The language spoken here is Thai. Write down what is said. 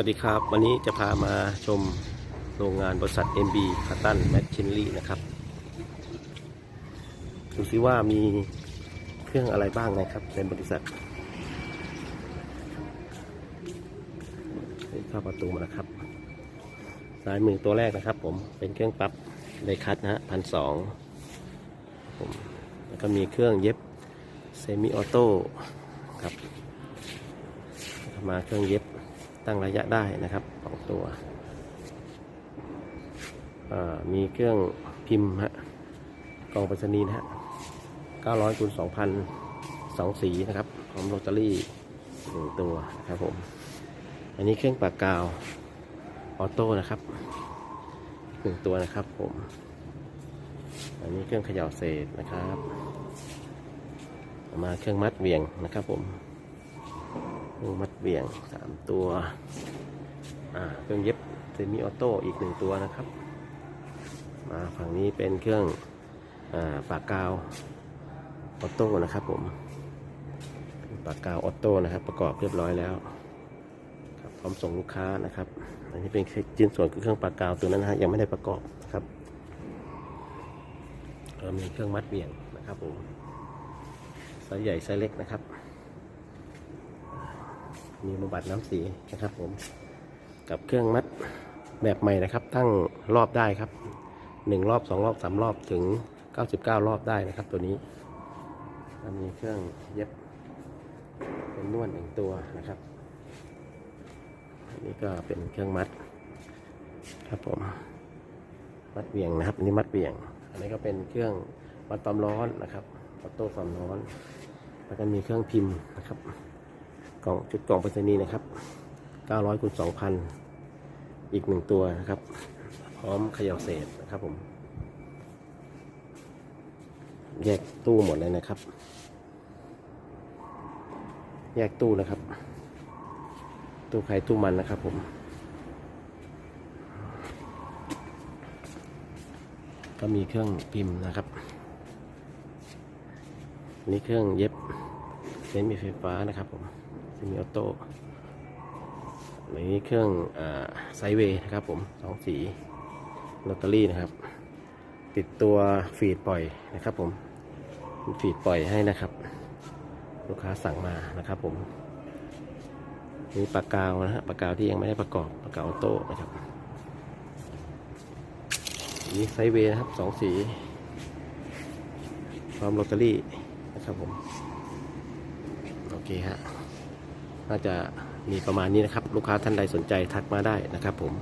วัสดีครับ วันนี้จะพามาชมโรงงานบริษัท MB คาตันแมชชินลีนะครับ ดูซิว่ามีเครื่องอะไรบ้างนะครับ ในบริษัทเข้าประตูมาแล้วครับซ้ายมือตัวแรกนะครับผมเป็นเครื่องปรับไดคัตนะฮะพันสองผมแล้วก็มีเครื่องเย็บเซมิออโต้ครับมาเครื่องเย็บ ตั้งระยะได้นะครับสองตัวมีเครื่องพิมพ์ฮะกล่องไปรษณีย์นะฮะ900คูณ2,000สองสีนะครับพร้อมโรตารี่หนึ่งตัวครับผม อันนี้เครื่องปากกาวออโต้นะครับหนึ่งตัวนะครับผม อันนี้เครื่องเขย่าเศษนะครับ มาเครื่องมัดเวียงนะครับผม เครื่องมัดเบี่ยงสามตัวเครื่องเย็บเซมิออโต้อีกหนึ่งตัวนะครับ มาฝั่งนี้เป็นเครื่องอปากกาวออโต้นะครับผมปากกาวออโต้นะครับ ประกอบเรียบร้อยแล้วครับพร้อมส่งลูกค้านะครับอันนี้เป็นชิ้นส่วนคือเครื่องปากกาวตัวนั้นนะฮะยังไม่ได้ประกอบนะครับเรามีเครื่องมัดเบี่ยงนะครับผมไซส์ใหญ่ไซส์เล็กนะครับ มีบำบัดน้ำสีนะครับผม กับเครื่องมัดแบบใหม่นะครับ ตั้งรอบได้ครับหนึ่งรอบสองรอบสามรอบถึง99รอบได้นะครับตัวนี้แล้วมีเครื่องเย็บเป็นนวดหนึ่งตัวนะครับอันนี้ก็เป็นเครื่องมัดครับผม มัดเบี่ยงนะครับอันนี้มัดเบี่ยง อันนี้ก็เป็นเครื่องวัดความร้อนนะครับออโต้ความร้อน แล้วก็มีเครื่องพิมพ์นะครับ กล่องชุดกล่องไปรษณีย์นะครับ 900คูณ2,000 อีกหนึ่งตัวนะครับ พร้อมเขย่าเศษนะครับผม แยกตู้หมดเลยนะครับ แยกตู้นะครับ ตู้ใครตู้มันนะครับผมก็มีเครื่องพิมพ์นะครับนี่เครื่องเย็บเส้นมีไฟฟ้านะครับผม มิออโต้นี้เครื่องไซเวย์นะครับผมสองสีลอตเตอรี่นะครับ ติดตัวฟีดปล่อยนะครับผมฟีดปล่อยให้นะครับ ลูกค้าสั่งมานะครับผมมีปากกาวนะฮะปากกาวที่ยังไม่ได้ประกอบปากกาวออโต้นะครับอันนี้ไซเวย์นะครับสองสีพร้อมลอตเตอรี่นะครับผม โอเคฮะ น่าจะมีประมาณนี้นะครับ ลูกค้าท่านใดสนใจทักมาได้นะครับผม